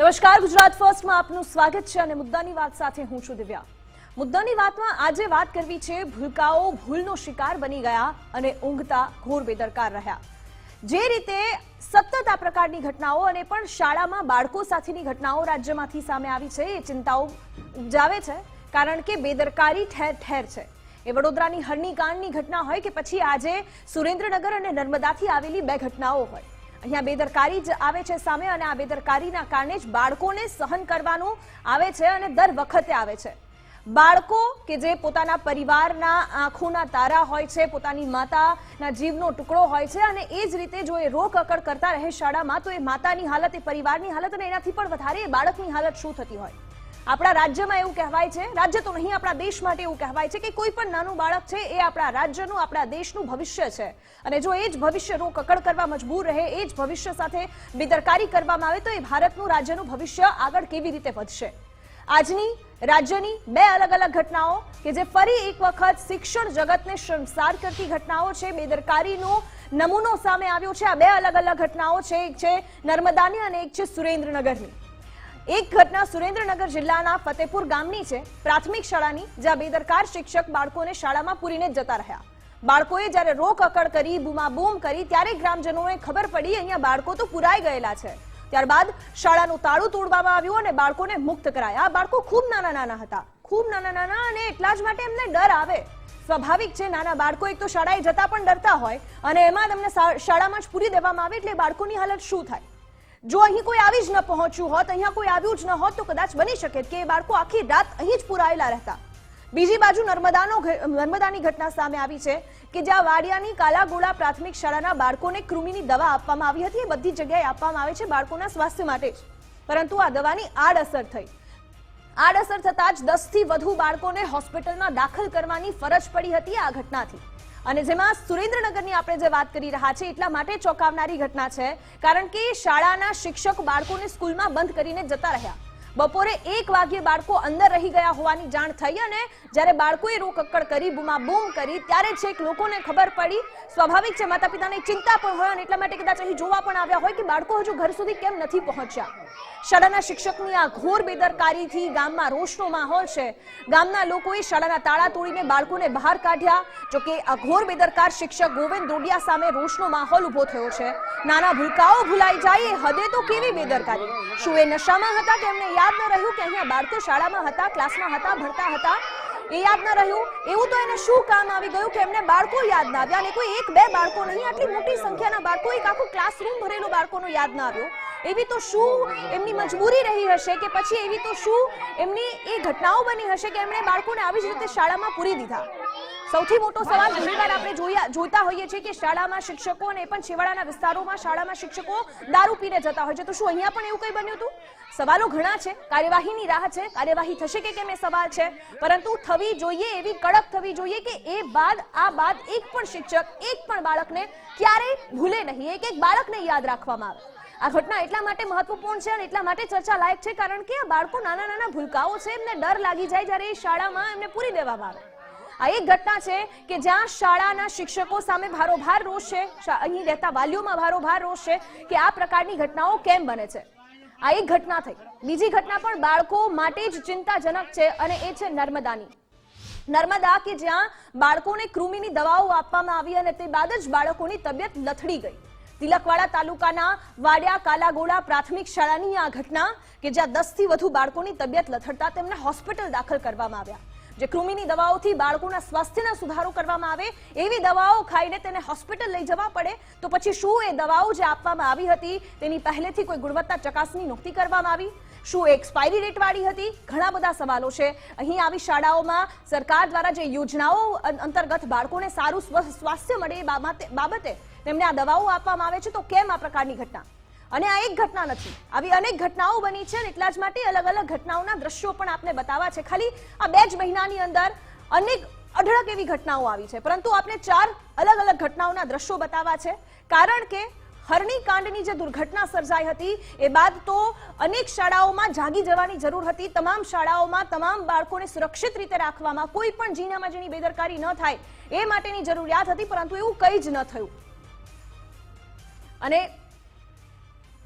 નમસ્કાર, ગુજરાત ફર્સ્ટમાં આપનું સ્વાગત છે અને મુદ્દાની વાત સાથે હું છું દિવ્યા. મુદ્દાની વાતમાં આજે વાત કરવી છે, ભૂલકાઓ, ભૂલનો શિકાર બની ગયા અને ઊંઘતા ઘોર બેદરકાર રહ્યા. જે રીતે સતત આ પ્રકારની ઘટનાઓ અને પણ શાળામાં બાળકો સાથેની ઘટનાઓ રાજ્યમાંથી સામે આવી છે, એ ચિંતાઓ ઉપજાવે છે, કારણ કે બેદરકારી ઠેર ઠેર છે. એ વડોદરાની હરણીકાંડની ઘટના હોય કે પછી આજે સુરેન્દ્રનગર અને નર્મદાથી આવેલી બે ઘટનાઓ હોય. અહીંયા બેદરકારી જ આવે છે સામે અને આ બેદરકારીના કારણે જ બાળકોને સહન કરવાનું આવે છે અને દર વખતે આવે છે. બાળકો કે જે પોતાના પરિવારના આંખોના તારા હોય છે, પોતાની માતાના જીવનો ટુકડો હોય છે અને એ જ રીતે જો એ રોક અકડ કરતા રહે શાળામાં, તો એ માતાની હાલત, એ પરિવારની હાલત અને એનાથી પણ વધારે એ બાળકની હાલત શું થતી હોય? આપણા રાજ્યમાં એવું કહેવાય છે, રાજ્ય તો નહીં, આપણા દેશ માટે એવું કહેવાય છે કે કોઈ પણ નાનું બાળક છે એ આપણા રાજ્યનું, આપણા દેશનું ભવિષ્ય છે. અને જો એ જ ભવિષ્ય રોક અકડ કરવા મજબૂર રહે, એ જ ભવિષ્ય સાથે બેદરકારી કરવામાં આવે, તો એ ભારતનું રાજ્યનું ભવિષ્ય આગળ કેવી રીતે વધશે? આજની રાજ્યની બે અલગ અલગ ઘટનાઓ કે જે ફરી એક વખત શિક્ષણ જગતને શર્મસાર કરતી ઘટનાઓ છે, બેદરકારીનો નમૂનો સામે આવ્યો છે. આ બે અલગ અલગ ઘટનાઓ છે, એક છે નર્મદાની અને એક છે સુરેન્દ્રનગરની. એક ઘટના સુરેન્દ્રનગર જિલ્લાના ફતેપુર ગામની છે. પ્રાથમિક શાળાની, જ્યાં બેદરકાર શિક્ષક બાળકોને શાળામાં પૂરીને જતા રહ્યા. બાળકોએ જ્યારે રોક અકડ કરી, બૂમાબૂમ કરી, ત્યારે ગ્રામજનોને ખબર પડી, અહીંયા બાળકો તો પુરાઈ ગયેલા છે. ત્યારબાદ શાળાનું તાળું તોડવામાં આવ્યું અને બાળકોને મુક્ત કરાયા. આ બાળકો ખૂબ નાના નાના હતા. ખૂબ નાના નાના અને એટલા જ માટે એમને ડર આવે. સ્વાભાવિક છે, નાના બાળકો એક તો શાળાએ જતા પણ ડરતા હોય અને એમાં તમને શાળામાં જ પૂરી દેવામાં આવે એટલે બાળકોની હાલત શું થાય? જો અહીં કોઈ આવી જ ન પહોંચ્યું હોત, અહીંયા કોઈ આવ્યું જ ન હોત, તો કદાચ બની શકે કે એ બાળકો આખી રાત અહીં જ પુરાયેલા રહેતા. બીજી બાજુ નર્મદાનો નર્મદાની ઘટના સામે આવી છે કે જ્યાં વાડિયાની કાલાગોળા પ્રાથમિક શાળાના બાળકોને કૃમિની દવા આપવામાં આવી હતી. એ બધી જગ્યાએ આપવામાં આવે છે બાળકોના સ્વાસ્થ્ય માટે પરંતુ આ દવાની આડઅસર થઈ. આડઅસર થતા જ દસથી વધુ બાળકોને હોસ્પિટલમાં દાખલ કરવાની ફરજ પડી હતી આ ઘટનાથી. અને જેમાં સુરેન્દ્રનગરની આપણે જે વાત કરી રહ્યા છે એટલા માટે ચોંકાવનારી ઘટના છે, કારણ કે શાળાના શિક્ષક બાળકોને સ્કૂલમાં બંધ કરીને જતા રહ્યા. બપોરે એક વાગ્યે બાળકો અંદર રહી ગયા હોવાની જાણ થઈ અને જ્યારે બાળકોએ રોકકડ કરી, બૂમાબૂમ કરી, ત્યારે છેક લોકોને ખબર પડી. સ્વાભાવિક છે માતા પિતાને ચિંતા પણ હોય અને એટલા માટે કદાચ અહીં જોવા પણ આવ્યા હોય કે બાળકો હજુ ઘર સુધી કેમ નથી પહોંચ્યા. શાળાના શિક્ષકની આ ઘોર બેદરકારીથી ગામમાં રોષનો માહોલ છે. ગામના લોકોએ શાળાના તાળા તોડીને બાળકોને બહાર કાઢ્યા. જો કે આ ઘોર બેદરકાર શિક્ષક ગોવિંદ દોડિયા સામે રોષનો માહોલ ઊભો થયો છે. નાના ભૂલકાઓ ભૂલાઈ જાય એ હદે તો કેવી બેદરકારી? શું એ નશામાં હતા? કે એમને યાદ ન રહ્યું કે અહીંયા બાળકો શાળામાં હતા, ક્લાસમાં હતા, ભણતા હતા? એ યાદ ન રહ્યું? એવું તો એને શું કામ આવી ગયું કે એમને બાળકો યાદ ના આવ્યા? અને કોઈ એક બે બાળકો નહીં, આટલી મોટી સંખ્યાના બાળકો એક આખું ક્લાસરૂમ ભરેલું બાળકોનો યાદ ના આવ્યો. એવી તો શું એમની મજબૂરી રહી હશે કે પછી એવી તો શું એમની એ ઘટનાઓ બની હશે કે એમણે બાળકોને આવી જ રીતે શાળામાં પૂરી દીધા? સૌથી મોટો સવાલ ઘણીવાર આપણે જોયા, જોતા હોઈએ છીએ કે શાળામાં શિક્ષકો અને પણ છેવાડાના વિસ્તારોમાં શાળામાં શિક્ષકો દારૂ પીને જતા હોય છે. તો શું અહીંયા પણ એવું કંઈ બન્યું હતું? સવાલો ઘણા છે. કાર્યવાહીની રાહ છે. કાર્યવાહી થશે કે કેમ એ સવાલ છે? પરંતુ થવી જોઈએ, એવી કડક થવી જોઈએ કે એ બાદ, આ બાદ એક પણ શિક્ષક, એક પણ બાળકને ક્યારેય ભૂલે નહીં. એક એક બાળકને યાદ રાખવામાં આવે. આ ઘટના એટલા માટે મહત્વપૂર્ણ છે અને એટલા માટે ચર્ચા લાયક છે કારણ કે આ બાળકો નાના નાના ભૂલકાઓ છે, એમને ડર લાગી જાય જ્યારે એ શાળામાં એમને પૂરી દેવામાં આવે આ એક ઘટના છે કે જ્યાં શાળાના શિક્ષકો સામે ભારોભાર રોષ છે અહીં રહેતા વાલીઓમાં ભારોભાર રોષ છે કે આ પ્રકારની ઘટનાઓ કેમ બને છે. આ એક ઘટના થઈ. બીજી ઘટના પણ બાળકો માટે જ ચિંતાજનક છે અને એ છે નર્મદાની. નર્મદા કે જ્યાં બાળકોને કૃમિની દવાઓ આપવામાં આવી અને તે બાદ જ બાળકોની તબિયત લથડી ગઈ. તિલકવાડા તાલુકાના વાડિયા કાલાગોડા પ્રાથમિક શાળાની આ ઘટના કે જ્યાં દસથી વધુ બાળકોની તબિયત લથડતા તેમને હોસ્પિટલ દાખલ કરવામાં આવ્યા. જે કૃમિની દવાઓથી બાળકોના સ્વાસ્થ્યના સુધારો કરવામાં આવે, એવી દવાઓ ખાઈને તેને હોસ્પિટલ લઈ જવા પડે, તો પછી શું એ દવાઓ જે આપવામાં આવી હતી, તેની પહેલેથી કોઈ ગુણવત્તા ચકાસણી નહોતી કરવામાં આવી? શું એક્સપાયરી ડેટ વાળી હતી? ઘણા બધા સવાલો છે. અહીં આવી શાળાઓમાં સરકાર દ્વારા જે યોજનાઓ અંતર્ગત બાળકોને સારું સ્વ- સ્વાસ્થ્ય મળે એ બાબતે તેમને આ દવાઓ આપવામાં આવે છે, તો કેમ આ પ્રકારની ઘટના? અને આ એક ઘટના નથી. આવી અનેક ઘટનાઓ બની છે એટલા જ માટે અલગ અલગ ઘટનાઓના દ્રશ્યો પણ આપને બતાવવા છે. ખાલી આ બે જ મહિનાની અંદર અનેક અઢળક એવી ઘટનાઓ આવી છે. પરંતુ આપને ચાર અલગ અલગ ઘટનાઓના દ્રશ્યો બતાવવા છે. કારણ કે હરણી કાંડની જે દુર્ઘટના સર્જાઈ હતી, એ બાદ તો અનેક શાળાઓમાં જાગી જવાની જરૂર હતી. તમામ શાળાઓમાં તમામ બાળકોને સુરક્ષિત રીતે રાખવામાં કોઈ પણ જીનામાં જેની બેદરકારી ન થાય, એ માટેની જરૂરિયાત હતી, પરંતુ એવું કંઈ જ ન થયું. અને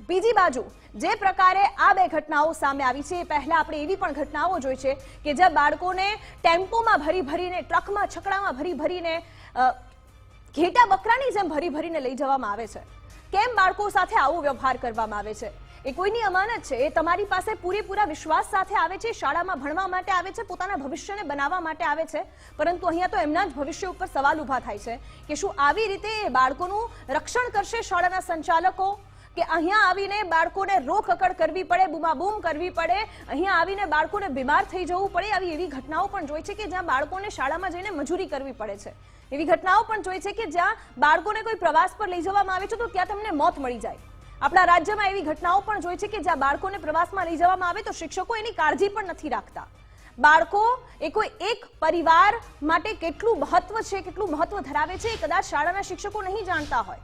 બીજી બાજુ, જે પ્રકારે આ બે ઘટનાઓ સામે આવી છે, એ પહેલા આપણે એવી પણ ઘટનાઓ જોઈ છે કે જ્યાં બાળકોને ટેમ્પોમાં ભરી ભરીને, ટ્રકમાં, છકડામાં ભરી ભરીને ઘેટા બકરાની જેમ ભરી ભરીને લઈ જવામાં આવે છે. કેમ બાળકો સાથે આવો વ્યવહાર કરવામાં આવે છે? એ કોઈની અમાનત છે? એ તમારી પાસે પૂરેપૂરા વિશ્વાસ સાથે આવે છે, શાળામાં ભણવા માટે આવે છે, પોતાના ભવિષ્યને બનાવવા માટે આવે છે? પરંતુ અહીંયા તો એમના જ ભવિષ્ય ઉપર સવાલ ઊભા થાય છે કે શું આવી રીતે એ બાળકોનું રક્ષણ કરશે શાળાના સંચાલકો? કે અહીંયા આવીને બાળકોને રોકકડ કરવી પડે, બૂમાબૂમ કરવી પડે, અહીંયા આવીને બાળકોને બીમાર થઈ જવું પડે? આવી એવી ઘટનાઓ પણ જોઈ છે કે જ્યાં બાળકોને શાળામાં જઈને મજૂરી કરવી પડે છે. એવી ઘટનાઓ પણ જોઈ છે કે જ્યાં બાળકોને કોઈ પ્રવાસ પર લઈ જવામાં આવે છે તો ત્યાં તેમને મોત મળી જાય. આપણા રાજ્યમાં એવી ઘટનાઓ પણ જોઈ છે કે જ્યાં બાળકોને પ્રવાસમાં લઈ જવામાં આવે તો શિક્ષકો એની કાળજી પણ નથી રાખતા. બાળકો એ કોઈ એક પરિવાર માટે કેટલું મહત્વ છે, કેટલું મહત્વ ધરાવે છે એ કદાચ શાળાના શિક્ષકો નહીં જાણતા હોય.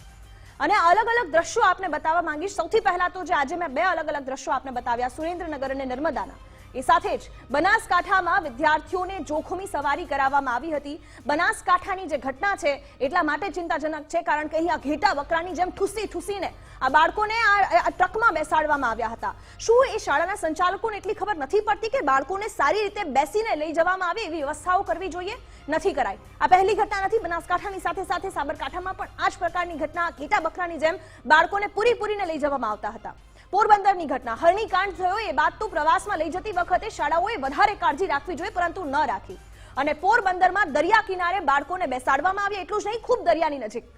અને અલગ અલગ દ્રશ્યો આપને બતાવવા માંગીશ. સૌથી પહેલા તો જે આજે મેં બે અલગ અલગ દ્રશ્યો આપને બતાવ્યા, સુરેન્દ્રનગર અને નર્મદાના. એ સાથે જ બનાસકાંઠામાં વિદ્યાર્થીઓને જોખમી સવારી કરાવવામાં આવી હતી. બનાસકાંઠાની જે ઘટના છે, એટલા માટે ચિંતાજનક છે, કારણ કે અહીંયા ઘેટા વકરાની જેમ ઠૂસી ઠૂસીને આ બાળકોને આ ટ્રકમાં બેસાડવામાં આવ્યા હતા. શું એ શાળાના સંચાલકોને એટલી ખબર નથી પડતી કે બાળકોને સારી રીતે બેસીને લઈ જવામાં આવે એવી વ્યવસ્થાઓ કરવી જોઈએ? નથી કરાઈ આ પહેલી ઘટના નથી, બનાસકાંઠાની સાથે સાથે સાબરકાંઠામાં પણ આ જ પ્રકારની ઘટના ઘેટા બકરાની જેમ બાળકોને પૂરી પૂરીને લઈ જવામાં આવતા હતા. પોરબંદરની ઘટના. હરણીકાંડ થયો, એ બાદ તો પ્રવાસમાં લઈ જતી વખતે શાળાઓએ વધારે કાળજી રાખવી જોઈએ, પરંતુ ન રાખી. અને પોરબંદરમાં દરિયા કિનારે બાળકોને બેસાડવામાં આવ્યા, એટલું જ નહીં, ખૂબ દરિયાની નજીક.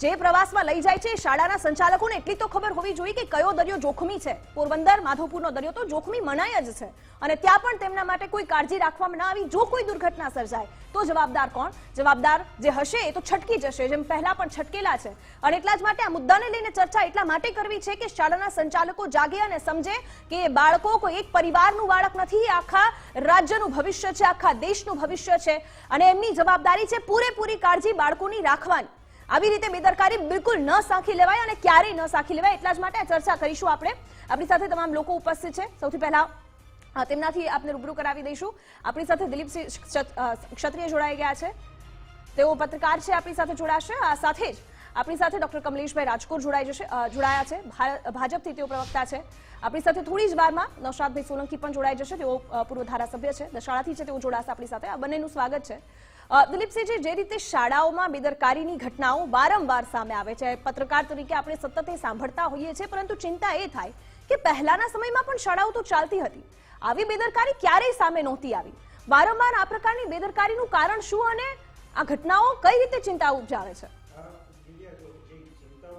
જે પ્રવાસમાં લઈ જાય છે, શાળાના સંચાલકોને એટલી તો ખબર હોવી જોઈએ કે કયો દરિયો જોખમી છે. પોરબંદર, માધવપુરનો દરિયો તો જોખમી મનાય જ છે. અને ત્યાં પણ તેમના માટે કોઈ કાળજી રાખવામાં ન આવી જો કોઈ દુર્ઘટના સર્જાય, તો જવાબદાર કોણ? જવાબદાર જે હશે એ તો છટકી જશે, જેમ પહેલા પણ છટકેલા છે. અને એટલા જ માટે આ મુદ્દાને લઈને ચર્ચા એટલા માટે કરવી છે કે શાળાના સંચાલકો જાગે અને સમજે કે બાળકો કોઈ એક પરિવારનું બાળક નથી, આખા રાજ્યનું ભવિષ્ય છે, આખા દેશનું ભવિષ્ય છે. અને એમની જવાબદારી છે પૂરેપૂરી કાળજી બાળકોની રાખવાની. આવી રીતે બેદરકારી બિલકુલ ન સાંખી લેવાય અને ક્યારેય ન સાંખી લેવાય એટલા જ માટે ચર્ચા કરીશું આપણે. આપણી સાથે તમામ લોકો ઉપસ્થિત છે. સૌથી પહેલા તેમનાથી આપને રૂબરૂ કરાવી દઈશું. આપણી સાથે દિલીપસિંહ ક્ષત- ક્ષત્રિય જોડાઈ ગયા છે. તેઓ પત્રકાર છે, આપણી સાથે જોડાશે. આ સાથે જ આપણી સાથે ડોક્ટર કમલેશભાઈ રાજકોટ જોડાઈ જશે જોડાયા છે. ભાજપથી તેઓ પ્રવક્તા છે. આપણી સાથે થોડી જ વારમાં નૌશાદભાઈ સોલંકી પણ જોડાઈ જશે. તેઓ પૂર્વ ધારાસભ્ય છે. દશાળાથી છે તેઓ જોડાશે આપણી સાથે. આ બંનેનું સ્વાગત છે. દિલીપસિંહજી જે રીતે શાળાઓમાં બેદરકારીની ઘટનાઓ વારંવાર સામે આવે છે, પત્રકાર તરીકે આપણે સતત સાંભળતા હોઈએ છીએ, પરંતુ ચિંતા એ થાય કે પહેલાના સમયમાં પણ શાળાઓ તો ચાલતી હતી. આવી બેદરકારી ક્યારેય સામે નહોતી આવી. વારંવાર આ પ્રકારની બેદરકારીનું કારણ શું અને આ ઘટનાઓ કઈ રીતે ચિંતા ઉપજાવે છે?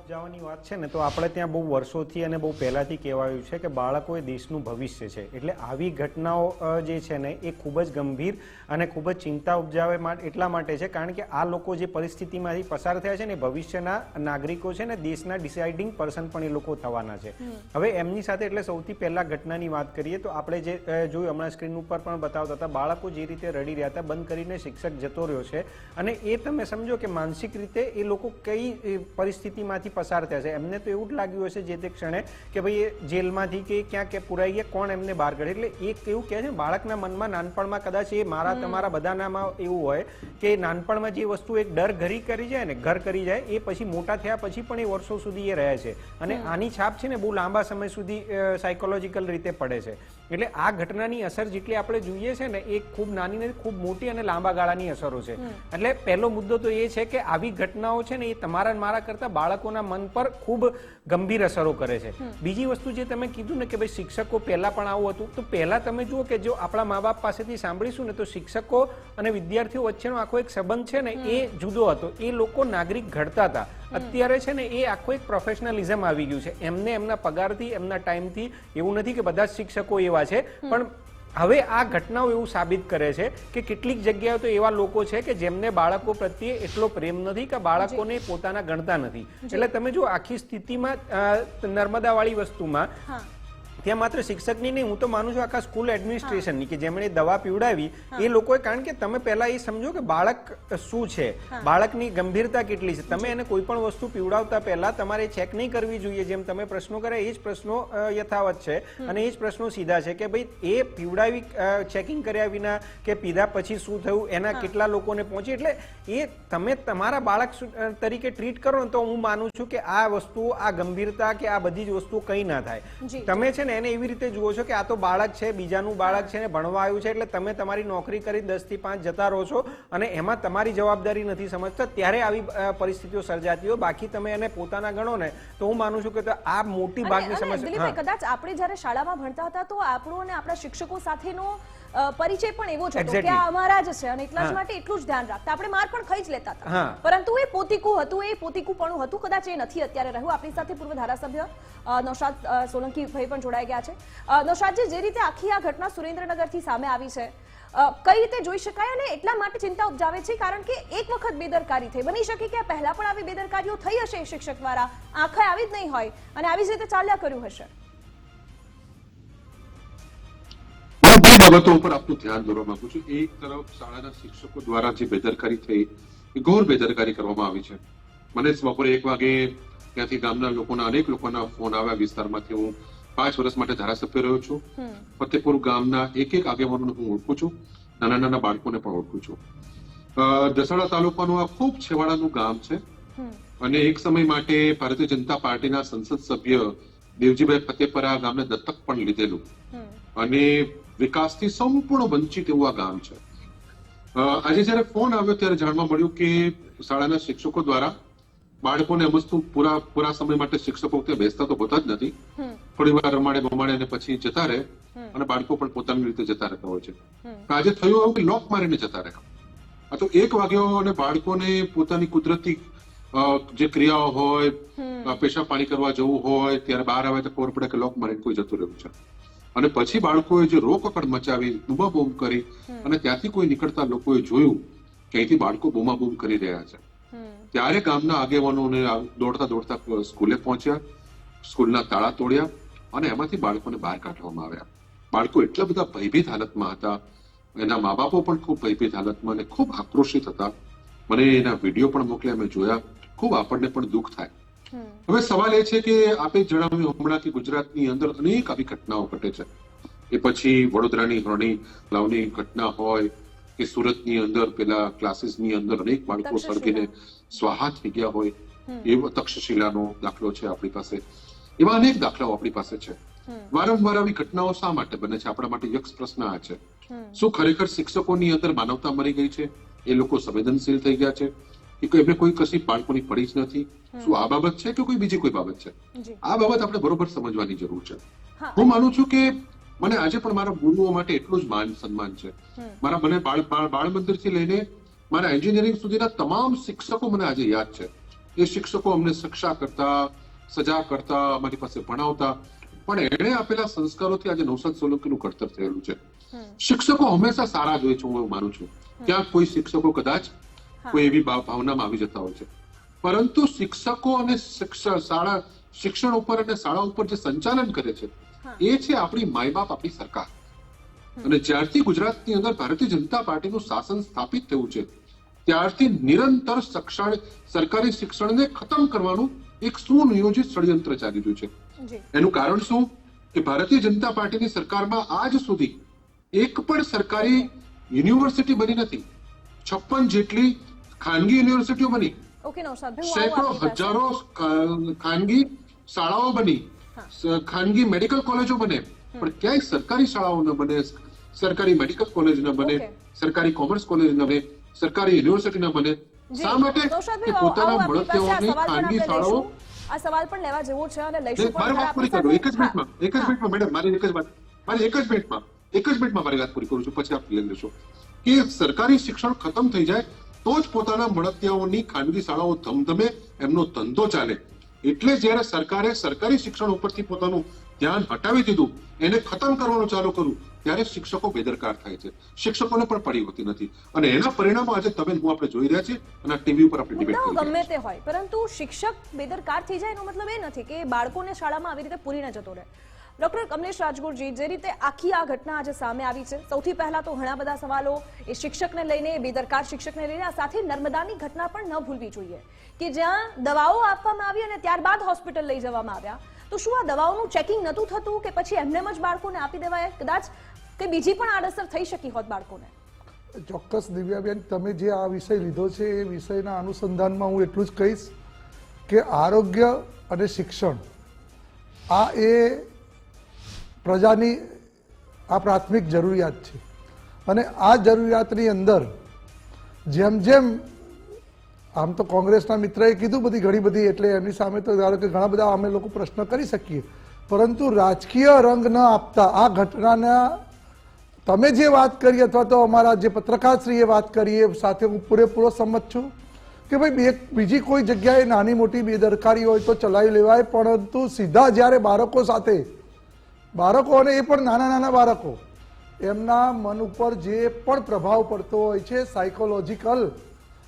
ઉપજાવવાની વાત છે ને તો આપણે ત્યાં બહુ વર્ષોથી અને બહુ પહેલાંથી કહેવાયું છે કે બાળકો એ દેશનું ભવિષ્ય છે. એટલે આવી ઘટનાઓ જે છે ને એ ખૂબ જ ગંભીર અને ખૂબ જ ચિંતા ઉપજાવે એટલા માટે છે કારણ કે આ લોકો જે પરિસ્થિતિમાંથી પસાર થયા છે ને એ ભવિષ્યના નાગરિકો છે ને દેશના ડિસાઇડિંગ પર્સન પણ એ લોકો થવાના છે. હવે એમની સાથે એટલે સૌથી પહેલાં ઘટનાની વાત કરીએ તો આપણે જે જોયું હમણાં સ્ક્રીન ઉપર પણ બતાવતા હતા બાળકો જે રીતે રડી રહ્યા હતા બંધ કરીને શિક્ષક જતો રહ્યો છે. અને એ તમે સમજો કે માનસિક રીતે એ લોકો કઈ પરિસ્થિતિમાંથી પસાર થયા છે. એમને તો એવું જ લાગ્યું હશે જે તે ક્ષણે કે ભાઈ એ જેલમાંથી કે ક્યાં કે પુરાઈ ગયા કોણ એમને બહાર કાઢે? એટલે એક એવું કહે છે બાળકના મનમાં નાનપણમાં કદાચ એ મારા તમારા બધાનામાં એવું હોય કે નાનપણમાં જે વસ્તુ એક ડર ઘરી કરી જાય ને ઘર કરી જાય એ પછી મોટા થયા પછી પણ એ વર્ષો સુધી એ રહે છે. અને આની છાપ છે ને બહુ લાંબા સમય સુધી સાયકોલોજીકલ રીતે પડે છે. એટલે આ ઘટનાની અસર જેટલી આપણે જોઈએ છે ને એ ખૂબ નાની નથી ખૂબ મોટી અને લાંબા ગાળાની અસરો છે. એટલે પહેલો મુદ્દો તો એ છે કે આવી ઘટનાઓ છે ને એ તમારા મારા કરતા બાળકોના મન પર ખૂબ ગંભીર અસરો કરે છે. બીજી વસ્તુ જે તમે કીધું ને કે ભાઈ શિક્ષકો પહેલા પણ આવું હતું તો પહેલા તમે જુઓ કે જો આપણા મા બાપ પાસેથી સાંભળીશું ને તો શિક્ષકો અને વિદ્યાર્થીઓ વચ્ચેનો આખો એક સંબંધ છે ને એ જુદો હતો. એ લોકો નાગરિક ઘડતા હતા. અત્યારે છે ને એ આખો એક પ્રોફેશનલિઝમ આવી ગયું છે. એમને એમના પગારથી એમના ટાઈમથી એવું નથી કે બધા જ શિક્ષકો એવા છે પણ હવે આ ઘટનાઓ એવું સાબિત કરે છે કે કેટલીક જગ્યાએ તો એવા લોકો છે કે જેમને બાળકો પ્રત્યે એટલો પ્રેમ નથી કે બાળકોને પોતાના ગણતા નથી. એટલે તમે જો આખી સ્થિતિમાં નર્મદાવાળી વસ્તુમાં ત્યાં માત્ર શિક્ષકની નહીં હું તો માનું છું આખા સ્કૂલ એડમિનિસ્ટ્રેશનની કે જેમણે દવા પીવડાવી એ લોકોએ કારણ કે તમે પહેલા એ સમજો કે બાળક શું છે બાળકની ગંભીરતા કેટલી છે. તમે એને કોઈ પણ વસ્તુ પીવડાવતા પહેલા તમારે ચેક નહીં કરવી જોઈએ જેમ તમે પ્રશ્નો કર્યા એ જ પ્રશ્નો યથાવત છે. અને એ જ પ્રશ્નો સીધા છે કે ભાઈ એ પીવડાવી ચેકિંગ કર્યા વિના કે પીધા પછી શું થયું એના કેટલા લોકોને પહોંચી એટલે એ તમે તમારા બાળક તરીકે ટ્રીટ કરો ને તો હું માનું છું કે આ વસ્તુ આ ગંભીરતા કે આ બધી જ વસ્તુ કંઈ ના થાય. તમે છે ને એને એવી રીતે જુઓ છો કે આ તો બાળક છે બીજાનું બાળક છે ને ભણવા આવ્યું છે એટલે તમે તમારી નોકરી કરી દસથી પાંચ જતા રહો છો અને એમાં તમારી જવાબદારી નથી સમજતા ત્યારે આવી પરિસ્થિતિઓ સર્જાતી હોય. બાકી તમે એને પોતાના ગણો ને તો હું માનું છું કે આ મોટી ભાગની સમસ્યા કદાચ આપણે જ્યારે શાળામાં ભણતા હતા તો આપણું અને આપણા શિક્ષકો સાથેનો પરિચય પણ એવો જ હતો કે આ અમારા જ છે અને એટલા જ માટે એટલું જ ધ્યાન રાખતા. આપણે માર પણ ખાઈ જ લેતા હતા. પરંતુ એ પોતીકું હતું એ પોતીકુંપણું હતું કદાચ એ નથી અત્યારે રહ્યું. આપણી સાથે પૂર્વ ધારાસભ્ય નૌશાદ સોલંકી ભાઈ પણ જોડાઈ ગયા છે. નૌશાદજી જે રીતે આખી આ ઘટના સુરેન્દ્રનગરથી સામે આવી છે કઈ રીતે જોઈ શકાય અને એટલા માટે ચિંતા ઉપજાવે છે? કારણ કે એક વખત બેદરકારી થઈ. બની શકે કે આ પહેલા પણ આવી બેદરકારીઓ થઈ હશે શિક્ષક દ્વારા. આંખે આવી જ નહીં હોય અને આવી જ રીતે ચાલ્યા કર્યું હશે. બાબતો ઉપર આપનું ધ્યાન દોરવા માંગુ છું. એક તરફ શાળાના શિક્ષકો દ્વારા જે બેદરકારી થઈ એ ઘોર બેદરકારી કરવામાં આવી છે. મને બપોરે એક વાગે ત્યાંથી ગામના લોકોના અનેક લોકોના ફોન આવ્યા વિસ્તારમાંથી. હું પાંચ વર્ષ માટે ધારાસભ્ય રહ્યો છું. ફતેપુર ગામના એક એક આગેવાનોને હું ઓળખું છું. નાના નાના બાળકોને પણ ઓળખું છું. દસાડા તાલુકાનું આ ખૂબ છેવાડાનું ગામ છે. અને એક સમય માટે ભારતીય જનતા પાર્ટીના સંસદ સભ્ય દેવજીભાઈ ફતેપરા ગામને દત્તક પણ લીધેલું. અને વિકાસથી સંપૂર્ણ વંચિત એવું આ ગામ છે. આજે જ્યારે ફોન આવ્યો ત્યારે જાણવા મળ્યું કે શાળાના શિક્ષકો દ્વારા બાળકોને અમસ્તુ પૂરા પૂરા સમય માટે શિક્ષકો ત્યાં બેસતા તો હોતા જ નથી. થોડી વાર રમાડે બમાડે અને પછી જતા રહે અને બાળકો પણ પોતાની રીતે જતા રહેતા હોય છે. આજે થયું એવું કે લોક મારીને જતા રહે આ તો એક વાગ્યો અને બાળકોને પોતાની કુદરતી જે ક્રિયાઓ હોય પેશાબ પાણી કરવા જવું હોય ત્યારે બહાર આવે તો ખબર પડે કે લોક મારીને કોઈ જતું રહ્યું છે. અને પછી બાળકોએ જે રોકકડ મચાવી બૂમાબૂમ કરી અને ત્યાંથી કોઈ નીકળતા લોકોએ જોયું કે અહીંથી બાળકો બૂમાબૂમ કરી રહ્યા છે. ત્યારે ગામના આગેવાનોને દોડતા દોડતા સ્કૂલે પહોંચ્યા સ્કૂલના તાળા તોડ્યા અને એમાંથી બાળકોને બહાર કાઢવામાં આવ્યા. બાળકો એટલા બધા ભયભીત હાલતમાં હતા. એના મા બાપો પણ ખૂબ ભયભીત હાલતમાં અને ખૂબ આક્રોશિત હતા. મને એના વીડિયો પણ મોકલ્યા મેં જોયા. ખૂબ આપણને પણ દુઃખ થાય. હવે સવાલ એ છે કે આપે જણાવ્યું હમણાં કે ગુજરાતની અંદર અનેક આવી ઘટનાઓ ઘટે છે. એ પછી વડોદરાની હરણી લાવની ઘટના હોય કે સુરતની અંદર પેલા ક્લાસીસની અંદર અનેક બાળકો સળગીને સ્વાહા થઈ ગયા હોય. એવો તક્ષશિલાનો દાખલો છે આપણી પાસે. એવા અનેક દાખલાઓ આપણી પાસે છે. વારંવાર આવી ઘટનાઓ શા માટે બને છે? આપણા માટે યક્ષ પ્રશ્ન આ છે. શું ખરેખર શિક્ષકોની અંદર માનવતા મરી ગઈ છે? એ લોકો સંવેદનશીલ થઈ ગયા છે? કે એમને કોઈ કશી બાળકોની પડી જ નથી. શું આ બાબત છે કે કોઈ બીજી કોઈ બાબત છે? આ બાબત આપણે બરોબર સમજવાની જરૂર છે. હું. માનું છું કે મને આજે પણ મારા ગુરુઓ માટે એટલું જ માન સન્માન છે. મારા મને બાળ મંદિરથી લઈને મારા એન્જિનિયરિંગ સુધીના તમામ શિક્ષકો મને આજે યાદ છે. એ શિક્ષકો અમને શિક્ષા કરતા સજા કરતા અમારી પાસે ભણાવતા. પણ એણે આપેલા સંસ્કારોથી આજે નવસાદ સોલંકીનું ઘડતર થયેલું છે. શિક્ષકો હંમેશા સારા જ હોય છે હું એવું માનું છું. ક્યાંક કોઈ શિક્ષકો કદાચ કોઈ એવી ભાવનામાં આવી જતા હોય છે. પરંતુ શિક્ષકો અને શિક્ષણ શાળા શિક્ષણ ઉપર અને શાળા ઉપર જે સંચાલન કરે છે એ છે આપણી માય બાપ આપણી સરકાર. અને જ્યારથી ગુજરાતની અંદર ભારતીય જનતા પાર્ટીનું શાસન સ્થાપિત થયું છે ત્યારથી નિરંતર શિક્ષણ સરકારી શિક્ષણને ખતમ કરવાનું એક સુનિયોજિત ષડયંત્ર ચાલી રહ્યું છે. એનું કારણ શું? કે ભારતીય જનતા પાર્ટીની સરકારમાં આજ સુધી એક પણ સરકારી યુનિવર્સિટી બની નથી. છપ્પન જેટલી ખાનગી યુનિવર્સિટીઓ બની. સેંકડો હજારો ખાનગી શાળાઓ બની. ખાનગી મેડિકલ કોલેજો બને. પણ ક્યાંય સરકારી શાળાઓ ન બને સરકારી મેડિકલ કોલેજ ન બને સરકારી કોમર્સ કોલેજ ન બને સરકારી યુનિવર્સિટી ન બને. શા માટે? કે પોતાના મળતિયાઓની ખાનગી શાળાઓ આ સવાલ પણ લેવા જેવો છે અને લઈશું પણ વાત પૂરી કરો. એક જ મિનિટમાં એક જ મિનિટમાં મેડમ મારી એક જ વાત મારી એક જ મિનિટમાં એક જ મિનિટમાં મારી વાત પૂરી કરું છું પછી આપ લઈ લેશો કે સરકારી શિક્ષણ ખતમ થઈ જાય તો જ પોતાના મળતિયાઓની ખાનગી શાળાઓ ધમધમે એમનો ધંધો ચાલે. એટલે જ્યારે સરકારે સરકારી શિક્ષણ ઉપરથી પોતાનું ધ્યાન હટાવી દીધું એને ખતમ કરવાનું ચાલુ કર્યું ત્યારે શિક્ષકો બેદરકાર થાય છે. શિક્ષકોને પણ પડી હોતી નથી. અને એના પરિણામો આજે તમે હું આપણે જોઈ રહ્યા છીએ અને ટીવી ઉપર આપણે ડિબેટ કરી ગમે તે હોય પરંતુ શિક્ષક બેદરકાર થઈ જાય એનો મતલબ એ નથી કે બાળકોને શાળામાં આવી રીતે પૂરીને જતો રહે. ડોક્ટર કમલેશ રાજગુરજી, જે રીતે આખી આ ઘટના આજે સામે આવી છે, સૌથી પહેલા તો ઘણા બધા સવાલો એ શિક્ષકને લઈને, બેદરકાર શિક્ષકને લઈને, આ સાથે નર્મદાની ઘટના પણ ન ભૂલવી જોઈએ. કે જ્યાં દવાઓ આપવામાં આવી અને ત્યારબાદ હોસ્પિટલ લઈ જવામાં આવ્યા. તો શું આ દવાઓનું ચેકિંગ નહોતું થતું કે પછી એમનેમ જ બાળકોને આપી દેવાય? કદાચ કે બીજી પણ આડઅસર થઈ શકી હોત બાળકોને. ચોક્કસ દિવ્યાબેન, તમે જે આ વિષય લીધો છે, એ વિષયના અનુસંધાનમાં હું એટલું જ કહીશ કે આરોગ્ય અને શિક્ષણ આ એ પ્રજાની આ પ્રાથમિક જરૂરિયાત છે. અને આ જરૂરિયાતની અંદર જેમ જેમ આમ તો કોંગ્રેસના મિત્રએ કીધું બધી ઘણી બધી, એટલે એમની સામે તો ધારો કે ઘણા બધા અમે લોકો પ્રશ્ન કરી શકીએ. પરંતુ રાજકીય રંગ ન આપતા આ ઘટનાના તમે જે વાત કરી અથવા તો અમારા જે પત્રકારશ્રીએ વાત કરી એ સાથે હું પૂરેપૂરો સંમત છું કે ભાઈ બે બીજી કોઈ જગ્યાએ નાની મોટી બેદરકારી હોય તો ચલાવી લેવાય, પરંતુ સીધા જ્યારે બાળકો સાથે બાળકો અને એ પણ નાના નાના બાળકો, એમના મન ઉપર જે પણ પ્રભાવ પડતો હોય છે સાયકોલોજીકલ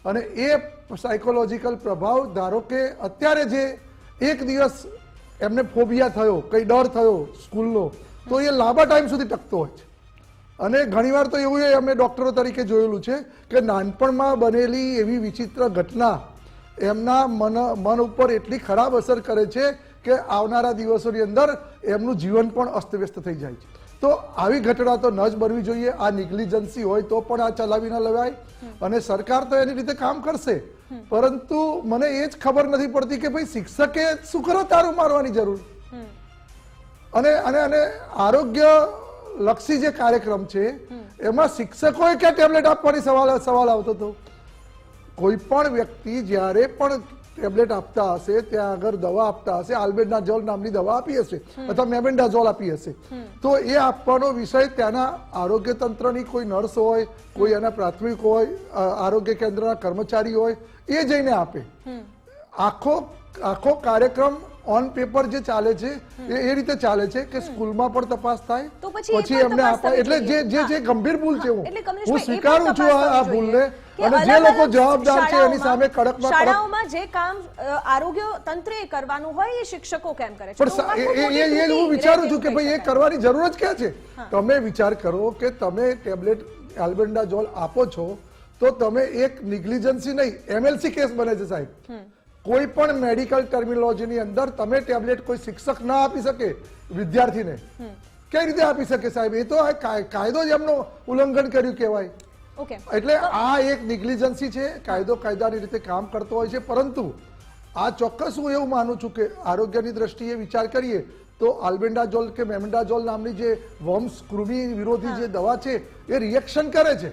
અને એ સાયકોલોજીકલ પ્રભાવ ધારો કે અત્યારે જે એક દિવસ એમને ફોબિયા થયો, કંઈ ડર થયો સ્કૂલનો, તો એ લાંબા ટાઈમ સુધી ટકતો હોય છે. અને ઘણીવાર તો એવું એ અમે ડૉક્ટરો તરીકે જોયેલું છે કે નાનપણમાં બનેલી એવી વિચિત્ર ઘટના એમના મન મન ઉપર એટલી ખરાબ અસર કરે છે કે આવનારા દિવસોની અંદર એમનું જીવન પણ અસ્તવ્યસ્ત થઈ જાય છે. તો આવી ઘટના તો ન જ બનવી જોઈએ. આ નિગ્લિજન્સી હોય તો પણ આ ચલાવી ન લેવાય. અને સરકાર તો એની રીતે કામ કરશે. પરંતુ મને એ જ ખબર નથી પડતી કે ભાઈ શિક્ષકે શું કરો તારું મારવાની જરૂર? અને અને અને આરોગ્ય લક્ષી જે કાર્યક્રમ છે, એમાં શિક્ષકોએ ક્યાં ટેબ્લેટ આપવાની સવાલ સવાલ આવતો હતો? કોઈ પણ વ્યક્તિ જ્યારે પણ ટેબ્લેટ આપતા હશે ત્યાં આગળ દવા આપતા હશે આલ્બેન્ડાઝોલ નામની દવા આપી હશે અથવા મેબેન્ડાઝોલ આપી હશે. તો એ આપવાનો વિષય ત્યાંના આરોગ્ય તંત્રની કોઈ નર્સ હોય કોઈ એના પ્રાથમિક હોય આરોગ્ય કેન્દ્રના કર્મચારી હોય એ જઈને આપે. આખો આખો કાર્યક્રમ ઓન પેપર જે ચાલે છે એ રીતે ચાલે છે કે સ્કૂલમાં પણ તપાસ થાય પછી એમને એટલે જે જે જે ગંભીર ભૂલ છે હું સ્વીકારું છું આ ભૂલને. અને જે લોકો જવાબદાર છે એની સામે કડક શાળાઓમાં જે કામ આરોગ્ય તંત્રે કરવાનું હોય એ શિક્ષકો કેમ કરે છે? પણ એ એ- હું વિચારું છું કે ભાઈ એ કરવાની જરૂર જ ક્યાં છે? તમે વિચાર કરો કે તમે ટેબ્લેટ આલ્બેન્ડાઝોલ આપો છો તો તમે એક નિગ્લિજન્સી નહીં એમએલસી કેસ બને છે સાહેબ. કોઈ પણ મેડિકલ ટર્મિનોલોજીની અંદર તમે ટેબ્લેટ કોઈ શિક્ષક ના આપી શકે વિદ્યાર્થીને. કઈ રીતે આપી શકે સાહેબ? એ તો કાયદો જ એમનો ઉલ્લંઘન કર્યું કહેવાય. એટલે આ એક નિગ્લિજન્સી છે કાયદો કાયદાની રીતે કામ કરતો હોય છે પરંતુ આ ચોક્કસ હું એવું માનું છું કે આરોગ્યની દ્રષ્ટિએ વિચાર કરીએ તો આલ્બેન્ડાઝોલ કે મેમેન્ડાઝોલ નામની જે વોમ્સ કૃમિ વિરોધી જે દવા છે એ રિએક્શન કરે છે.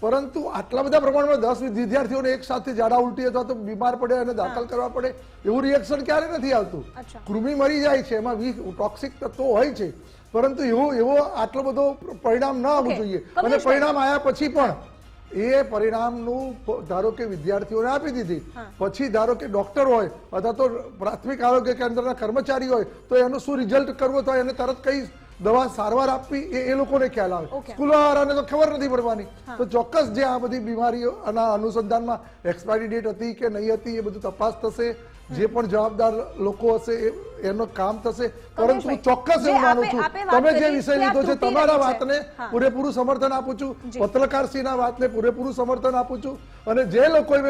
પરંતુ આટલા બધા પ્રમાણમાં દસ વિદ્યાર્થીઓને એક સાથે ઝાડા ઉલટી અથવા તો બીમાર પડે અને દાખલ કરવા પડે એવું રિએક્શન ક્યારે નથી આવતું? કૃમિ મરી જાય છે એમાં વીસ ટોક્સિક તત્વો હોય છે. પરંતુ એવો એવો આટલો બધો પરિણામ ન આવવું જોઈએ. અને પરિણામ આવ્યા પછી પણ એ પરિણામનું ધારો કે વિદ્યાર્થીઓને આપી દીધી. પછી ધારો કે ડોક્ટર હોય અથવા તો પ્રાથમિક આરોગ્ય કેન્દ્રના કર્મચારી હોય તો એનું શું રિઝલ્ટ કરવું તો એને તરત કઈ દવા સારવાર આપવી એ એ લોકોને ખ્યાલ આવે. સ્કૂલવાળાને તો ખબર નથી પડવાની. તો ચોક્કસ જે આ બધી બીમારીઓ અને અનુસંધાનમાં એક્સપાયરી ડેટ હતી કે નહીં હતી એ બધું તપાસ થશે. જે પણ જવાબદાર લોકો હશે એનો કામ થશે. પરંતુ ચોક્કસ એવું માનું છું તમે જે વિષય લીધો છે તમારા વાતને પૂરેપૂરું સમર્થન આપું છું. પત્રકારશ્રીના વાતને પૂરેપૂરું સમર્થન આપું છું. અને જે લોકોએ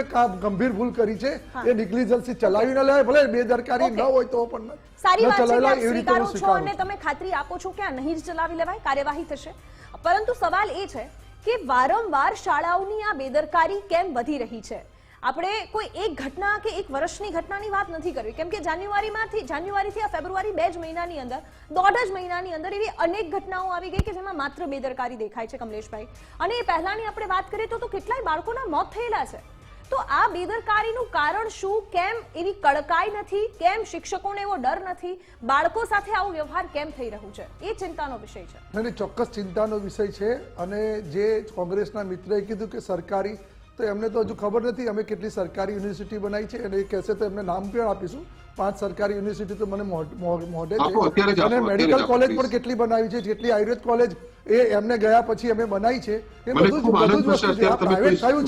ગંભીર ભૂલ કરી છે એ નિગ્લિજન્સી ચલાવી ન લેવાય ભલે બેદરકારી ન હોય તો પણ સારી વાત છે સ્વીકારો છો અને તમે ખાતરી આપો છો કે આ નહીં જ ચલાવી લેવાય કાર્યવાહી થશે. પરંતુ સવાલ એ છે કે વારંવાર શાળાઓની આ બેદરકારી કેમ વધી રહી છે? આપણે કોઈ એક ઘટના કે એક વર્ષની ઘટનાની વાત નથી કરવી. કેમ કે જાન્યુઆરીમાંથી, જાન્યુઆરીથી આ ફેબ્રુઆરી બે જ મહિનાની અંદર, દોઢ જ મહિનાની અંદર એવી અનેક ઘટનાઓ આવી ગઈ કે જેમાં માત્ર બેદરકારી દેખાય છે કમલેશભાઈ. અને એ પહેલાંની આપણે વાત કરીએ તો કેટલાય બાળકોના મોત થયેલા છે. તો આ બેદરકારીનું કારણ શું? કેમ એવી કડકાઈ નથી? કેમ શિક્ષકોને એવો ડર નથી? બાળકો સાથે આવો વ્યવહાર કેમ થઈ રહ્યું છે? એ ચિંતાનો વિષય છે. ચોક્કસ ચિંતાનો વિષય છે. અને જે કોંગ્રેસના મિત્રએ કીધું કે સરકારી તો એમને તો હજુ ખબર નથી અમે કેટલી સરકારી યુનિવર્સિટી બનાવી છે અને એ કહેશે તો એમને નામ પણ આપીશું. પાંચ સરકારી યુનિવર્સિટી તો મને મોઢ- છે. અને મેડિકલ કોલેજ પણ કેટલી બનાવી છે જેટલી આયુર્વેદ કોલેજ એ એમને ગયા પછી અમે બનાવી છે. એ બધું જ બધું જ વસ્તુ છે. પ્રાઇવેટ થયું.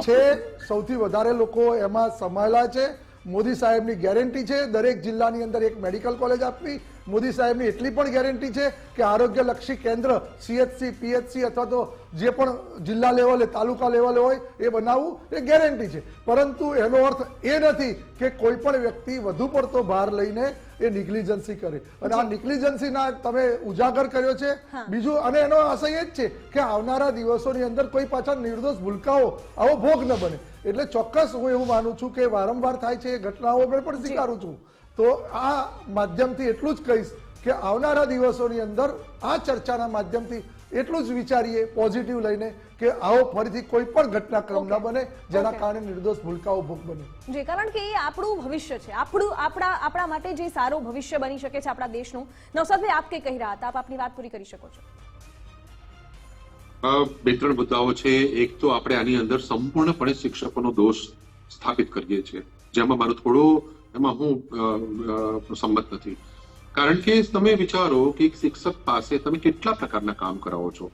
છે. સૌથી વધારે લોકો એમાં સમાયેલા છે. મોદી સાહેબની ગેરંટી છે. દરેક જિલ્લાની અંદર એક મેડિકલ કોલેજ આપવી. મોદી સાહેબની એટલી પણ ગેરંટી છે કે આરોગ્યલક્ષી કેન્દ્ર સીએચસી પીએચસી અથવા તો જે પણ જિલ્લા લેવલે તાલુકા લેવલે હોય એ બનાવવું એ ગેરંટી છે. પરંતુ એનો અર્થ એ નથી કે કોઈ પણ વ્યક્તિ વધુ પડતો ભાર લઈને એ નિગ્લિજન્સી કરે. અને આ નિગ્લિજન્સીના તમે ઉજાગર કર્યો છે. બીજું અને એનો આશય એ જ છે કે આવનારા દિવસોની અંદર કોઈ પાછા નિર્દોષ ભૂલકાઓ આવો ભોગ ન બને. એટલે ચોક્કસ હું એવું માનું છું કે વારંવાર થાય છે એ ઘટનાઓ મેં પણ સ્વીકારું છું. તો આ માધ્યમથી એટલું જ કહીશ કે આવનારા દિવસોની અંદર આ ચર્ચાના માધ્યમથી એટલું જ વિચારીએ પોઝિટિવ લઈને કે આવો ફરીથી કોઈ પણ ઘટનાક્રમ ન બને જેના કારણે નિર્દોષ ભૂલકાઓ ભોગ બને. જે કારણ કે એ આપણું ભવિષ્ય છે. આપણું આપણા આપણા માટે જે સારું ભવિષ્ય બની શકે છે આપણા દેશનું. નવસાદભાઈ આપ કે કહી રહ્યા હતા? આપ આપની વાત પૂરી કરી શકો છો. બે ત્રણ મુદ્દાઓ છે. એક તો આપણે આની અંદર સંપૂર્ણપણે શિક્ષકોનો દોષ સ્થાપિત કરીએ છીએ. જેમાં મારો થોડો એમાં હું સંમત નથી. કારણ કે તમે વિચારો કે એક શિક્ષક પાસે તમે કેટલા પ્રકારના કામ કરાવો છો.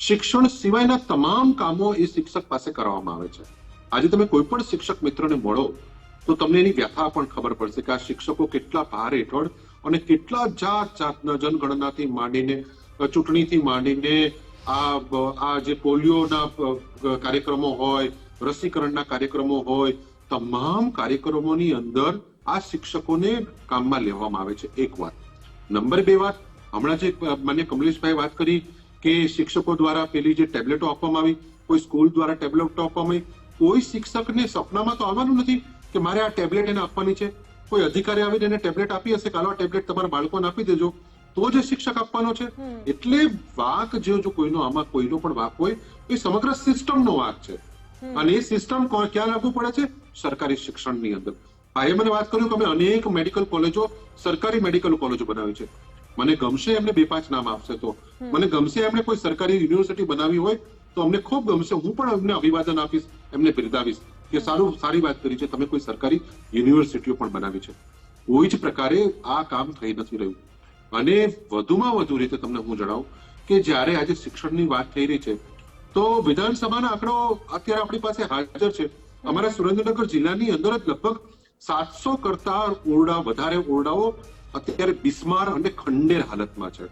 શિક્ષણ સિવાયના તમામ કામો એ શિક્ષક પાસે કરવામાં આવે છે. આજે તમે કોઈ પણ શિક્ષક મિત્રને મળો, તો તમને એની વ્યથા પણ ખબર પડશે કે આ શિક્ષકો કેટલા ભાર હેઠળ અને કેટલા જાત જાતના જનગણનાથી માંડીને, ચૂંટણીથી માંડીને આ આ જે પોલિયોના કાર્યક્રમો હોય, રસીકરણના કાર્યક્રમો હોય, તમામ કાર્યક્રમોની અંદર આ શિક્ષકોને કામમાં લેવામાં આવે છે. એક વાત. નંબર બે વાત. હમણાં જે અ, માન્ય કમલેશભાઈ વાત કરી કે શિક્ષકો દ્વારા પેલી જે ટેબ્લેટો આપવામાં આવી કોઈ સ્કૂલ દ્વારા ટેબ્લેટો આપવામાં આવી કોઈ શિક્ષકને સપનામાં તો આવવાનું નથી કે મારે આ ટેબ્લેટ એને આપવાની છે. કોઈ અધિકારી આવીને એને ટેબ્લેટ આપી હશે કાલો આ ટેબ્લેટ તમારા બાળકોને આપી દેજો તો જે શિક્ષક આપવાનો છે. એટલે વાક જે જો કોઈનો આમાં કોઈનો પણ વાક હોય એ સમગ્ર સિસ્ટમનો વાક છે. અને એ સિસ્ટમ ક્યાં લાગુ પડે છે? સરકારી શિક્ષણની અંદર. ભાઈએ મને વાત કર્યું કે અમે અનેક મેડિકલ કોલેજો સરકારી મેડિકલ કોલેજો બનાવી છે. મને ગમશે એમને બે પાંચ નામ આપશે તો. મને ગમશે એમને કોઈ સરકારી યુનિવર્સિટી બનાવી હોય તો અમને ખૂબ ગમશે. હું પણ એમને અભિવાદન આપીશ એમને બિરદાવીશ. કે સારું સારી વાત કરી છે તમે કોઈ સરકારી યુનિવર્સિટીઓ પણ બનાવી છે. કોઈ જ પ્રકારે આ કામ થઈ નથી રહ્યું. અને વધુમાં વધુ રીતે તમને હું જણાવું કે જ્યારે આજે શિક્ષણની વાત થઈ રહી છે તો વિધાનસભાના આંકડો અત્યારે આપણી પાસે હાજર છે. અમારા સુરેન્દ્રનગર જિલ્લાની અંદર જ લગભગ સાતસો કરતા ઓરડા વધારે ઓરડાઓ અત્યારે બિસ્માર અને ખંડેર હાલતમાં છે.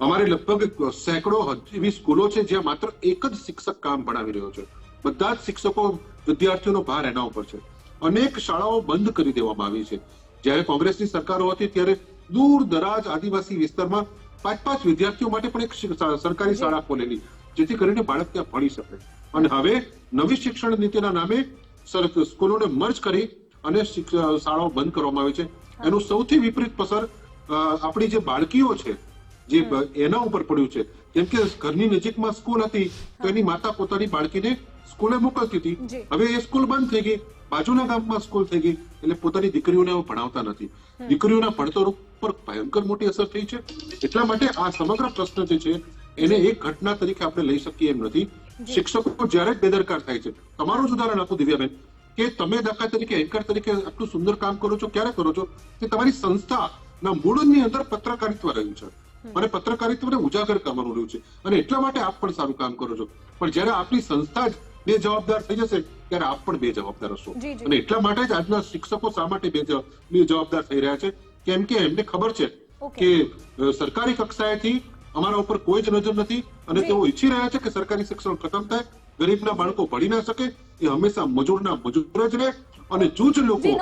અમારે લગભગ સેંકડો એવી સ્કૂલો છે જ્યાં માત્ર એક જ શિક્ષક કામ ભણાવી રહ્યો છે. બધા જ શિક્ષકો વિદ્યાર્થીઓનો ભાર એના ઉપર છે. અનેક શાળાઓ બંધ કરી દેવામાં આવી છે. જ્યારે કોંગ્રેસની સરકારો હતી ત્યારે દૂર દરાજ આદિવાસી વિસ્તારમાં પાંચ પાંચ વિદ્યાર્થીઓ માટે પણ એક સરકારી શાળા ખોલેલી જેથી કરીને બાળક ત્યાં ભણી શકે. અને હવે નવી શિક્ષણ નીતિના નામે સ્કૂલોને મર્જ કરી અને શાળાઓ બંધ કરવામાં આવી છે. એનું સૌથી વિપરીત અસર આપણી જે બાળકીઓ છે જે એના ઉપર પડ્યું છે. કેમ કે ઘરની નજીકમાં સ્કૂલ હતી તો એની માતા પોતાની બાળકીને સ્કૂલે મોકલતી હતી. હવે એ સ્કૂલ બંધ થઈ ગઈ. બાજુના ગામમાં સ્કૂલ થઈ ગઈ. એટલે પોતાની દીકરીઓને ભણાવતા નથી. દીકરીઓના ભણતર ઉપર ભયંકર મોટી અસર થઈ છે. એટલા માટે આ સમગ્ર પ્રશ્ન જે છે એને એક ઘટના તરીકે આપણે લઈ શકીએ એમ નથી. શિક્ષકો જ્યારે જ બેદરકાર થાય છે. તમારું જ ઉદાહરણ આપું દિવ્યાબેન. કે તમે દાખલા તરીકે એન્કર તરીકે આટલું સુંદર કામ કરો છો ક્યારે કરો છો? કે તમારી સંસ્થાના મૂળની અંદર પત્રકારિત્વ રહ્યું છે. અને પત્રકારિત્વને ઉજાગર કરવાનું રહ્યું છે. અને એટલા માટે આપ પણ સારું કામ કરો છો. પણ જ્યારે આપની સંસ્થા જ બે જવાબદાર થઈ જશે ત્યારે આપ પણ બે જવાબદાર હશો. અને એટલા માટે જ આજના શિક્ષકો શા માટે બે બે જવાબદાર થઈ રહ્યા છે? કેમ કે એમને ખબર છે કે સરકારી કક્ષાએથી અમારા ઉપર કોઈ જ નજર નથી અને તેઓ ઈચ્છી રહ્યા છે કે સરકારી શિક્ષણ ખતમ થાય. ગરીબના બાળકો ભણી ના શકે એ હંમેશા મજૂરના મજૂર જ રહે અને જૂજ લોકો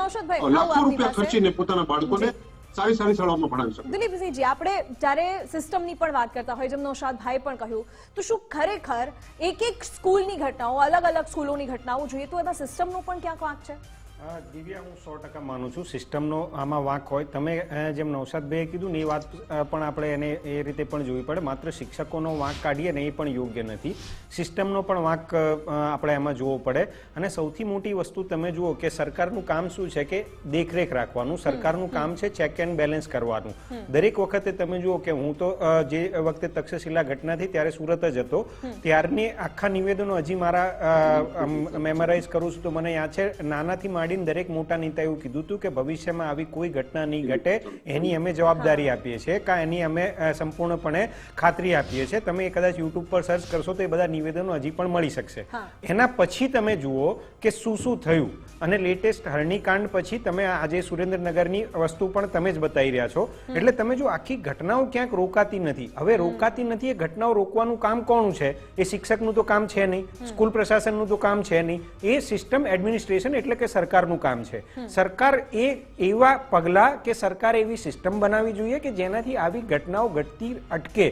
લાખો રૂપિયા ખર્ચીને પોતાના બાળકોને સારી સારી શાળાઓમાં ભણાવી શકે. દિલીપસિંહજી આપણે જ્યારે સિસ્ટમની પણ વાત કરતા હોય જેમ નૌશાદભાઈ પણ કહ્યું તો શું ખરેખર એક એક સ્કૂલની ઘટનાઓ અલગ અલગ સ્કૂલોની ઘટનાઓ જોઈએ તો એમાં સિસ્ટમનો પણ ક્યાંક વાંક છે? દિવ્યા હું સો ટકા માનું છું. સિસ્ટમનો આમાં વાંક હોય. તમે જેમ નવસાદભાઈએ કીધું ને એ વાત પણ આપણે એને એ રીતે પણ જોવી પડે. માત્ર શિક્ષકોનો વાંક કાઢીએ ને એ પણ યોગ્ય નથી. સિસ્ટમનો પણ વાંક આપણે એમાં જોવો પડે. અને સૌથી મોટી વસ્તુ તમે જુઓ કે સરકારનું કામ શું છે કે દેખરેખ રાખવાનું. સરકારનું કામ છે ચેક એન્ડ બેલેન્સ કરવાનું. દરેક વખતે તમે જુઓ કે હું તો જે વખતે તક્ષશિલા ઘટના થઈ ત્યારે સુરત જ હતો ત્યારની આખા નિવેદનો હજી મારા મેમરાઇઝ કરું છું તો મને યાદ છે નાનાથી માંડી મળીને દરેક મોટા નેતા એવું કીધું હતું કે ભવિષ્યમાં આવી કોઈ ઘટના નહીં ઘટે એની અમે જવાબદારી આપીએ છીએ કા એની અમે સંપૂર્ણપણે ખાતરી આપીએ છીએ. તમે કદાચ યુટ્યુબ પર સર્ચ કરશો તો એ બધા નિવેદનો હજી પણ મળી શકશે. એના પછી તમે જુઓ કે શું શું થયું. અને લેટેસ્ટ હરણીકાંડ પછી તમે આજે સુરેન્દ્રનગરની વસ્તુ પણ તમે જ બતાવી રહ્યા છો. એટલે તમે જો આખી ઘટનાઓ ક્યાંક રોકાતી નથી. હવે રોકાતી નથી એ ઘટનાઓ રોકવાનું કામ કોનું છે? એ શિક્ષકનું તો કામ છે નહીં. સ્કૂલ પ્રશાસનનું તો કામ છે નહીં. એ સિસ્ટમ એડમિનિસ્ટ્રેશન એટલે કે સરકારનું કામ છે. સરકાર એ એવા પગલા કે સરકારે એવી સિસ્ટમ બનાવવી જોઈએ કે જેનાથી આવી ઘટનાઓ ઘટતી અટકે.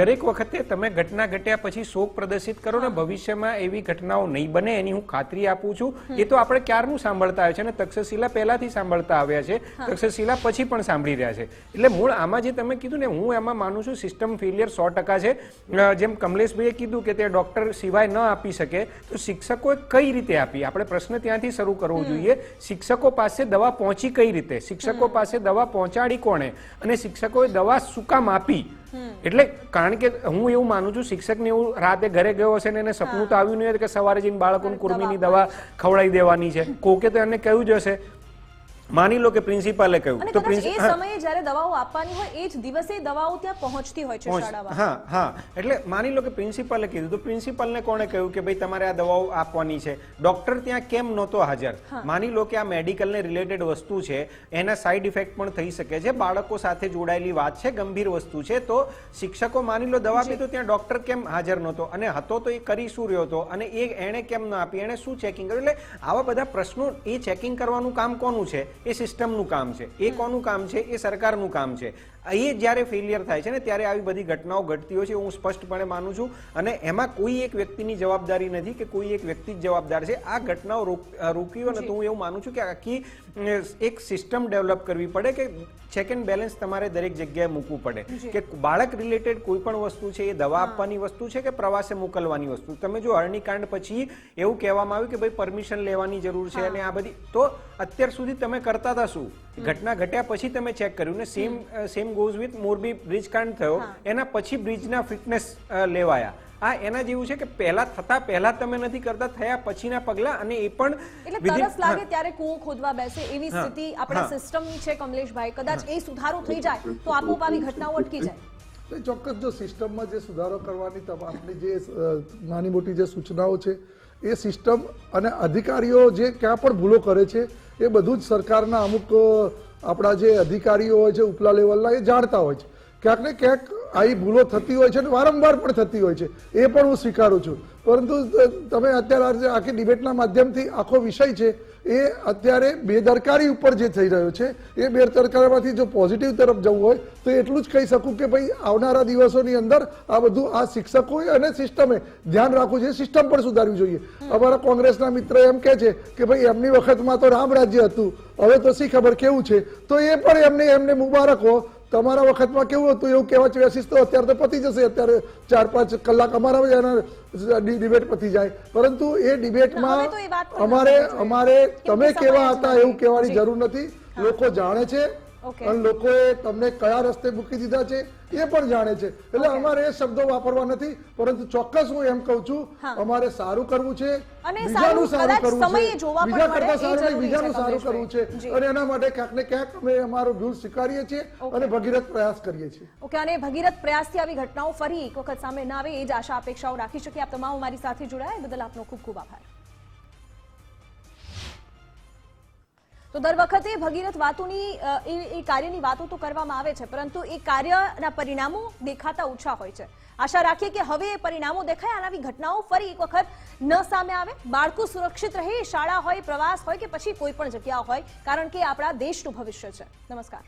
દરેક વખતે તમે ઘટના ઘટ્યા પછી શોક પ્રદર્શિત કરો ને ભવિષ્યમાં એવી ઘટનાઓ નહીં બને એની હું ખાતરી આપું છું. એ તો આપણે ક્યારનું સાંભળતા આવ્યા છે અને તક્ષશિલા પહેલાથી સાંભળતા આવ્યા છે. તક્ષશિલા પછી પણ સાંભળી રહ્યા છે. એટલે મૂળ આમાં જે તમે કીધું ને હું એમાં માનું છું સિસ્ટમ ફેલિયર સો ટકા છે. જેમ કમલેશભાઈએ કીધું કે તે ડોક્ટર સિવાય ન આપી શકે તો શિક્ષકોએ કઈ રીતે આપી? આપણે પ્રશ્ન ત્યાંથી શરૂ કરવો જોઈએ. શિક્ષકો પાસે દવા પહોંચી કઈ રીતે? શિક્ષકો પાસે દવા પહોંચાડી કોણે? અને શિક્ષકોએ દવા શું કામ આપી? એટલે કારણ કે હું એવું માનું છું શિક્ષકને એવું રાતે ઘરે ગયો હશે ને એને સપનું તો આવ્યું નહીં કે સવારે જઈને બાળકોને કુર્મીની દવા ખવડાવી દેવાની છે. કોકે તો એને કહ્યું જ હશે માની લો કે પ્રિન્સિપાલે કહ્યું. તો એ સમયે જ્યારે દવાઓ આપવાની હોય એ જ દિવસે દવાઓ ત્યાં પહોંચતી હોય છે શાળામાં. હા હા. એટલે માની લો કે પ્રિન્સિપાલે કીધું. તો પ્રિન્સિપાલને કોણે કહ્યું કે ભાઈ તમારે આ દવાઓ આપવાની છે? ડોક્ટર ત્યાં કેમ નહોતો હાજર? માની લો કે આ મેડિકલને રિલેટેડ વસ્તુ છે એના સાઈડ ઇફેક્ટ પણ થઈ શકે છે. બાળકો સાથે જોડાયેલી વાત છે ગંભીર વસ્તુ છે. તો શિક્ષકો માની લો દવા આપી તો ત્યાં ડોક્ટર કેમ હાજર નહોતો? અને હતો તો એ કરી શું રહ્યો હતો? અને એ એણે કેમ ન આપી? એણે શું ચેકિંગ કર્યું? એટલે આવા બધા પ્રશ્નો એ ચેકિંગ કરવાનું કામ કોનું છે? એ સિસ્ટમનું કામ છે. એ કોનું કામ છે? એ સરકારનું કામ છે. એ જ્યારે ફેલિયર થાય છે ને ત્યારે આવી બધી ઘટનાઓ ઘટતી હોય છે હું સ્પષ્ટપણે માનું છું. અને એમાં કોઈ એક વ્યક્તિની જવાબદારી નથી કે કોઈ એક વ્યક્તિ જ જવાબદાર છે. આ ઘટનાઓ રોકવી હોય ને તો હું એવું માનું છું કે આખી એક સિસ્ટમ ડેવલપ કરવી પડે કે ચેક એન્ડ બેલેન્સ તમારે દરેક જગ્યાએ મૂકવું પડે. કે બાળક રિલેટેડ કોઈ પણ વસ્તુ છે એ દવા આપવાની વસ્તુ છે કે પ્રવાસે મોકલવાની વસ્તુ. તમે જો હરણીકાંડ પછી એવું કહેવામાં આવ્યું કે ભાઈ પરમિશન લેવાની જરૂર છે અને આ બધી તો અત્યાર સુધી તમે કરતા હતા શું? ઘટના ઘટ્યા પછી તમે ચેક કર્યું ને same same goes with Morbi bridge કાંડ થયો એના પછી બ્રિજના ફિટનેસ લેવાયા. આ એના જેવું છે કે પહેલા થતા પહેલા તમે નથી કરતા થયા પછીના પગલા અને એ પણ એટલે તરસ લાગે ત્યારે કૂવો ખોદવા બેસે એવી સ્થિતિ આપણા. સિસ્ટમની છે કમલેશભાઈ. કદાચ એ સુધારો થઈ જાય તો આપોઆપ આવી ઘટનાઓ અટકી જાય. ચોક્કસ જો સિસ્ટમમાં જે સુધારો કરવાની તમ- આપણી જે નાની મોટી જે સૂચનાઓ છે એ સિસ્ટમ અને અધિકારીઓ જે ક્યાં પણ ભૂલો કરે છે એ બધું જ સરકારના અમુક આપણા જે અધિકારીઓ હોય છે, ઉપલા લેવલના, એ જાણતા હોય છે. ક્યાંક ને ક્યાંક આવી ભૂલો થતી હોય છે અને વારંવાર પણ થતી હોય છે. એ પણ હું સ્વીકારું છું. પરંતુ તમે અત્યારે આખી ડિબેટના માધ્યમથી આખો વિષય છે એ અત્યારે બેદરકારી ઉપર જે થઈ રહ્યો છે, એ બેદરકારીમાંથી જો પોઝિટિવ તરફ જવું હોય, તો એટલું જ કહી શકું કે ભાઈ, આવનારા દિવસોની અંદર આ બધું આ શિક્ષકોએ અને સિસ્ટમે ધ્યાન રાખવું જોઈએ સિસ્ટમ પણ સુધારવી જોઈએ. અમારા કોંગ્રેસના મિત્ર એમ કહે છે કે ભાઈ, એમની વખતમાં તો રામ રાજ્ય હતું, હવે તો શી ખબર કેવું છે? તો એ પણ એમને એમને મુબારક હો તમારા વખતમાં કેવું હતું? એવું કહેવા ચોસીસ તો અત્યારે તો પતી જશે. અત્યારે ચાર પાંચ કલાક અમારા એના ડિબેટ પતી જાય. પરંતુ એ ડિબેટમાં અમારે અમારે તમે કેવા હતા એવું કહેવાની જરૂર નથી. લોકો જાણે છે. અને લોકોએ તમને કયા રસ્તે મૂકી દીધા છે એ પણ જાણે છે. એટલે અમારે એ શબ્દો વાપરવા નથી પરંતુ ચોક્કસ હું એમ કહું છું અમારે સારું કરવું છે બીજાનું સારું કરવું છે બીજા કરતા સારું નહીં બીજાનું સારું કરવું છે. અને એના માટે ક્યાંક ને ક્યાંક અમે અમારો ભૂલ સ્વીકારીએ છીએ અને ભગીરથ પ્રયાસ કરીએ છીએ. ઓકે અને ભગીરથ પ્રયાસથી આવી ઘટનાઓ ફરી એક વખત સામે ના આવે એ જ આશા અપેક્ષાઓ રાખી શકીએ આપ તમામ અમારી સાથે જોડાયા બદલ આપનો ખૂબ ખૂબ આભાર. તો દર વખતે ભગીરથ વાતોની એ કાર્યની વાતો તો કરવામાં આવે છે, પરંતુ એ કાર્યના પરિણામો દેખાતા ઓછા હોય છે. આશા રાખીએ કે હવે એ પરિણામો દેખાય આનાવી ઘટનાઓ ફરી એક વખત ન સામે આવે. બાળકો સુરક્ષિત રહે, શાળા હોય, પ્રવાસ હોય કે પછી કોઈ પણ જગ્યા હોય, કારણ કે આપણા દેશનું ભવિષ્ય છે. નમસ્કાર.